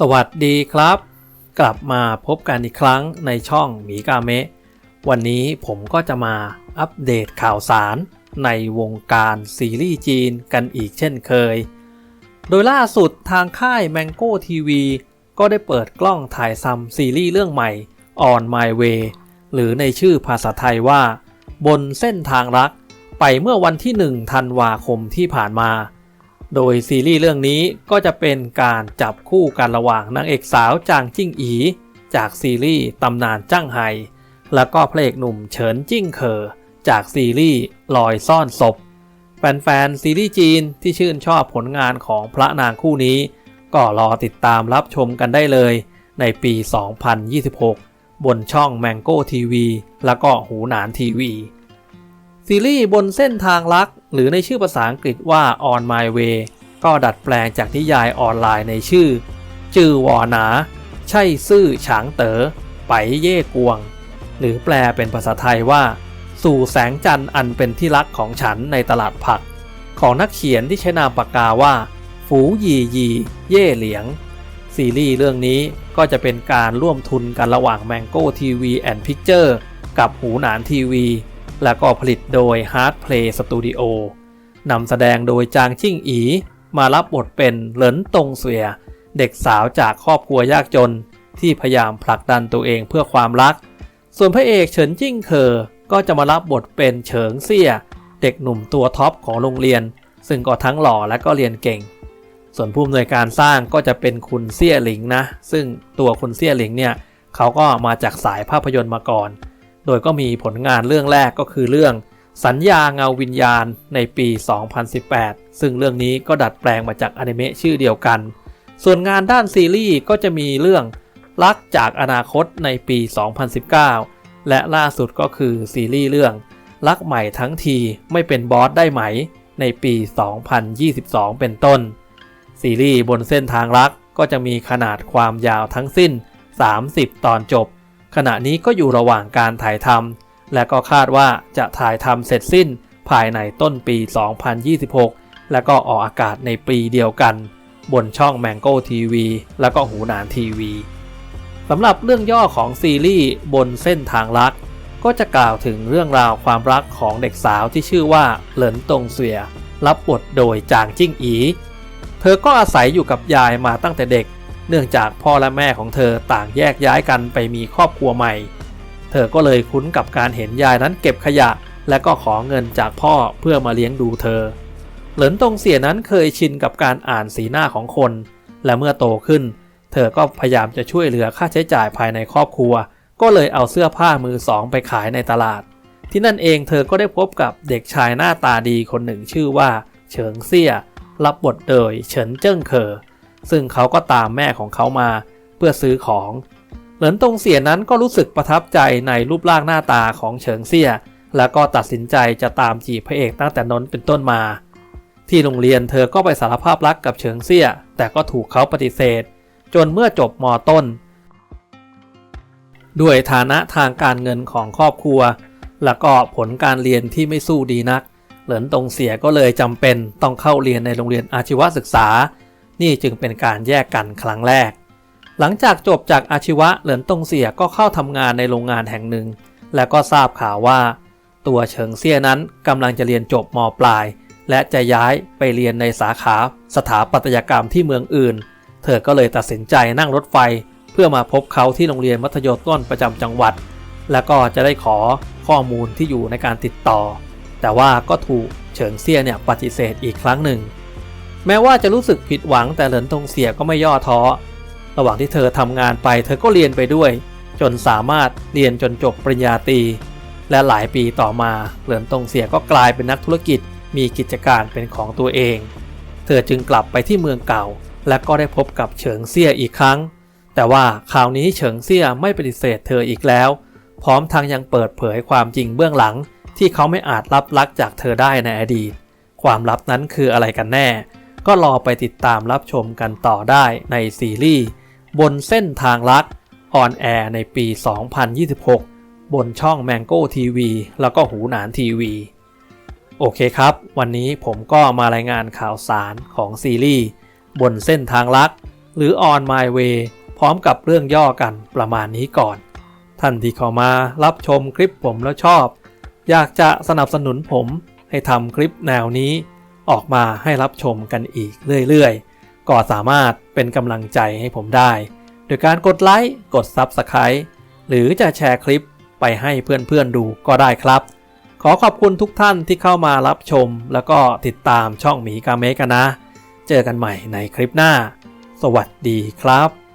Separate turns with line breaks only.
สวัสดีครับ กลับมาพบกันอีกครั้งในช่องหมีกาเมะวันนี้ผมก็จะมาอัปเดตข่าวสารในวงการซีรีส์จีนกันอีกเช่นเคย โดยล่าสุดทางค่าย Mango TV ก็ได้เปิดกล้องถ่ายซัมซีรีส์เรื่องใหม่ On My Way หรือในชื่อภาษาไทยว่า บนเส้นทางรัก ไปเมื่อวันที่ 1 ธันวาคมที่ผ่านมา โดยซีรีส์เรื่องนี้ก็จะเป็นการจับคู่กันระหว่างนางเอกสาวจางจิ้งอี จากซีรีส์ตำนานจ้างไฮแล้วก็พระเอกหนุ่มเฉินจิ้งเคอจากซีรีส์ลอยซ่อนศพ แฟนๆซีรีส์จีนที่ชื่นชอบผลงานของพระนางคู่นี้ ก็รอติดตามรับชมกันได้เลยในปี 2026 บนช่อง Mango TV แล้วก็หูหนานทีวี ซีรีส์บนเส้นทางรัก หรือในชื่อภาษาอังกฤษว่า On My Way ก็ดัดแปลงจากนิยายออนไลน์ในชื่อ จื่อวอหนา ใช่ซื่อฉางเต๋อไปเย่กวง หรือแปลเป็นภาษาไทยว่า สู่แสงจันทร์อันเป็นที่รักของฉันในตลาดผัก ของนักเขียนที่ใช้นามปากกาว่า ฝูยียีเย่เหลียง ซีรีส์เรื่องนี้ก็จะเป็นการร่วมทุนกันระหว่าง Mango TV and Picture กับหูหนานทีวี แล้วก็ผลิตโดย Hard Play Studio นำแสดงโดยจางชิ่งอี มารับบทเป็นเหลินตงเสวีย เด็กสาวจากครอบครัวยากจน ที่พยายามผลักดันตัวเองเพื่อความรัก ส่วนพระเอกเฉินจิ้งเคอก็จะมารับบทเป็นเฉิงเซี่ย เด็กหนุ่มตัวท็อปของโรงเรียน ซึ่งก็ทั้งหล่อและก็เรียนเก่ง ส่วนผู้อำนวยการสร้างก็จะเป็นคุณเซี่ยหลิงนะ ซึ่งตัวคุณเซี่ยหลิงเนี่ยเขาก็มาจากสายภาพยนตร์มาก่อน โดยก็มีผลงานเรื่องแรกก็คือเรื่อง สัญญาเงาวิญญาณในปี 2018 ซึ่งเรื่องนี้ก็ดัดแปลงมาจากอนิเมะชื่อเดียวกัน ส่วนงานด้านซีรีส์ก็จะมีเรื่องรักจากอนาคตในปี 2019 และล่าสุดก็คือซีรีส์เรื่อง รักใหม่ทั้งทีไม่เป็นบอสได้ไหม ในปี 2022 เป็นต้น ซีรีส์บนเส้นทางรักก็จะมีขนาดความยาวทั้งสิ้น 30 ตอนจบ ขณะนี้ก็อยู่ระหว่างการถ่ายทำและก็คาดว่าจะถ่ายทำเสร็จสิ้นภายในต้นปี 2026 และก็ออกอากาศในปีเดียวกัน บนช่อง Mango TV แล้วก็หูหนานทีวีสำหรับเรื่องย่อของซีรีส์บนเส้นทางรัก ก็จะกล่าวถึงเรื่องราวความรักของเด็กสาวที่ชื่อว่าเหลินตงเสวีย รับบทโดยจางจิ้งอี เธอก็อาศัยอยู่กับยายมาตั้งแต่เด็ก เนื่องจากพ่อและแม่ของเธอต่างแยกย้ายกันไปมีครอบครัวใหม่ เธอก็เลยคุ้นกับการเห็นยายนั้นเก็บขยะ และก็ขอเงินจากพ่อเพื่อมาเลี้ยงดูเธอ เหลินตงเสียนั้นเคยชินกับการอ่านสีหน้าของคน และเมื่อโตขึ้น เธอก็พยายามจะช่วยเหลือค่าใช้จ่ายภายในครอบครัว ก็เลยเอาเสื้อผ้ามือสองไปขายในตลาด ที่นั่นเองเธอก็ได้พบกับเด็กชายหน้าตาดีคนหนึ่งชื่อว่า เฉิงเซี่ยรับบทโดยเฉินเจิ้งเคอ ซึ่งเขาก็ตามแม่ของเขามาเพื่อซื้อของ เหลินตงเสียนั้นก็รู้สึกประทับใจในรูปร่างหน้าตาของเฉิงเซี่ย แล้วก็ตัดสินใจจะตามจีบพระเอกตั้งแต่นนเป็นต้นมา ที่โรงเรียนเธอก็ไปสารภาพรักกับเฉิงเซี่ย แต่ก็ถูกเขาปฏิเสธ จนเมื่อจบมต้น ด้วยฐานะทางการเงินของครอบครัว แล้วก็ผลการเรียนที่ไม่สู้ดีนัก เหลินตงเสียก็เลยจำเป็นต้องเข้าเรียนในโรงเรียนอาชีวศึกษา นี่จึงเป็นการแยกกันครั้งแรก หลังจากจบจากอาชีวะเหลินตงเสียก็เข้าทำงานในโรงงานแห่งหนึ่ง แล้วก็ทราบข่าวว่า ตัวเฉิงเซี่ยนั้นกำลังจะเรียนจบมปลาย และจะย้ายไปเรียนในสาขาสถาปัตยกรรมที่เมืองอื่น เธอก็เลยตัดสินใจนั่งรถไฟ เพื่อมาพบเขาที่โรงเรียนมัธยมต้นประจำจังหวัด แล้วก็จะได้ขอข้อมูลที่อยู่ในการติดต่อ แต่ว่าก็ถูกเฉิงเซี่ยเนี่ยปฏิเสธอีกครั้งหนึ่ง แม้ว่าจะรู้สึกผิดหวังแต่เหลินตงเสียก็ไม่ย่อท้อ ระหว่างที่เธอทำงานไป เธอก็เรียนไปด้วย จนสามารถเรียนจนจบปริญญาตรี และหลายปีต่อมาเหลินตงเสียก็กลายเป็นนักธุรกิจมีกิจการเป็นของตัวเอง เธอจึงกลับไปที่เมืองเก่า และก็ได้พบกับเฉิงเซี่ยอีกครั้ง แต่ว่าคราวนี้เฉิงเซี่ยไม่ปฏิเสธเธออีกแล้ว พร้อมทั้งยังเปิดเผยความจริงเบื้องหลัง ที่เขาไม่อาจรับลักจากเธอได้ในอดีต ความลับนั้นคืออะไรกันแน่ ก็รอไปติดตามรับชมกันต่อได้ในซีรีส์บนเส้นทางรักออนแอร์ในปี 2026 บนช่อง Mango TV แล้วก็หูหนานทีวี โอเคครับ วันนี้ผมก็มารายงานข่าวสารของซีรีส์บนเส้นทางรักหรือ On My Way พร้อมกับเรื่องย่อกันประมาณนี้ก่อน ท่านที่เข้ามารับชมคลิปผมแล้วชอบ อยากจะสนับสนุนผมให้ทำคลิปแนวนี้ ออกมาให้รับชมกันอีกเรื่อยๆ ก็สามารถเป็นกำลังใจให้ผมได้ โดยการกดไลค์ กด Subscribe หรือจะแชร์คลิปไปให้เพื่อนๆดูก็ได้ครับ ขอขอบคุณทุกท่านที่เข้ามารับชม แล้วก็ติดตามช่องหมีกาเมกันนะ เจอกันใหม่ในคลิปหน้า สวัสดีครับ